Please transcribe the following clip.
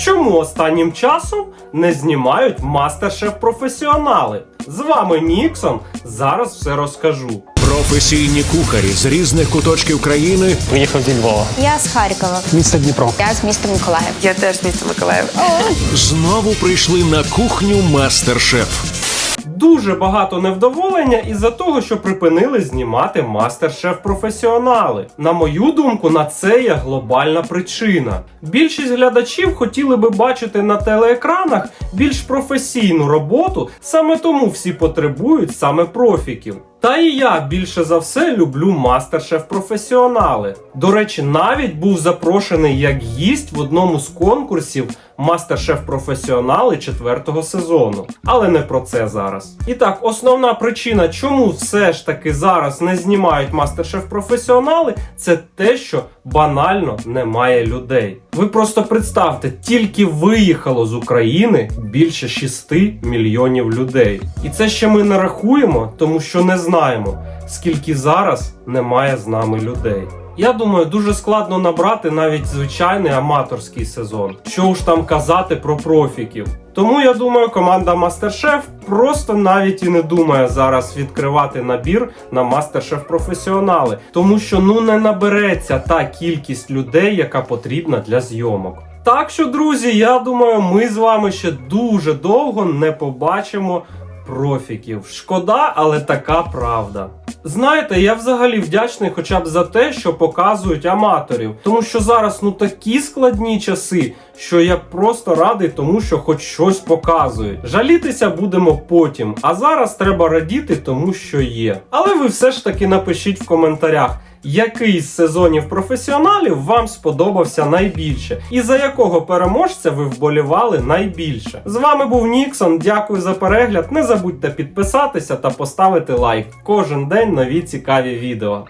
Чому останнім часом не знімають мастер-шеф професіонали? З вами Ніксон. Зараз все розкажу. Професійні кухарі з різних куточків країни Приїхав зі Львова. Я з Харкова. Місто Дніпро. Я з міста Миколаїв. Я теж з міста Миколаїв. знову прийшли на кухню Мастер-шеф. Дуже багато невдоволення із-за того, що припинили знімати мастер-шеф професіонали. На мою думку, на це є глобальна причина. Більшість глядачів хотіли би бачити на телеекранах більш професійну роботу, саме тому всі потребують саме профіків. Та і я більше за все люблю мастер-шеф професіонали. До речі, навіть був запрошений як гість в одному з конкурсів Мастер-шеф професіонали четвертого сезону. Але не про це зараз. І так, основна причина, чому все ж таки зараз не знімають мастер-шеф професіонали, це те, що банально немає людей. Ви просто представте, тільки виїхало з України більше 6 мільйонів людей. І це ще ми не рахуємо, тому що не знаємо, скільки зараз немає з нами людей. Я думаю, дуже складно набрати навіть звичайний аматорський сезон. Що ж там казати про профіків. Тому я думаю, команда Мастер-Шеф просто навіть і не думає зараз відкривати набір на Мастер-Шеф професіонали, тому що ну не набереться та кількість людей, яка потрібна для зйомок. Так що, друзі, я думаю, ми з вами ще дуже довго не побачимо профіків. Шкода, але така правда. Знаєте, я взагалі вдячний хоча б за те, що показують аматорів, тому що зараз ну такі складні часи, що я просто радий тому, що хоч щось показують. Жалітися будемо потім, а зараз треба радіти тому, що є. Але ви все ж таки напишіть в коментарях. Який з сезонів професіоналів вам сподобався найбільше, і за якого переможця ви вболівали найбільше? З вами був Ніксон. Дякую за перегляд. Не забудьте підписатися та поставити лайк. Кожен день нові цікаві відео.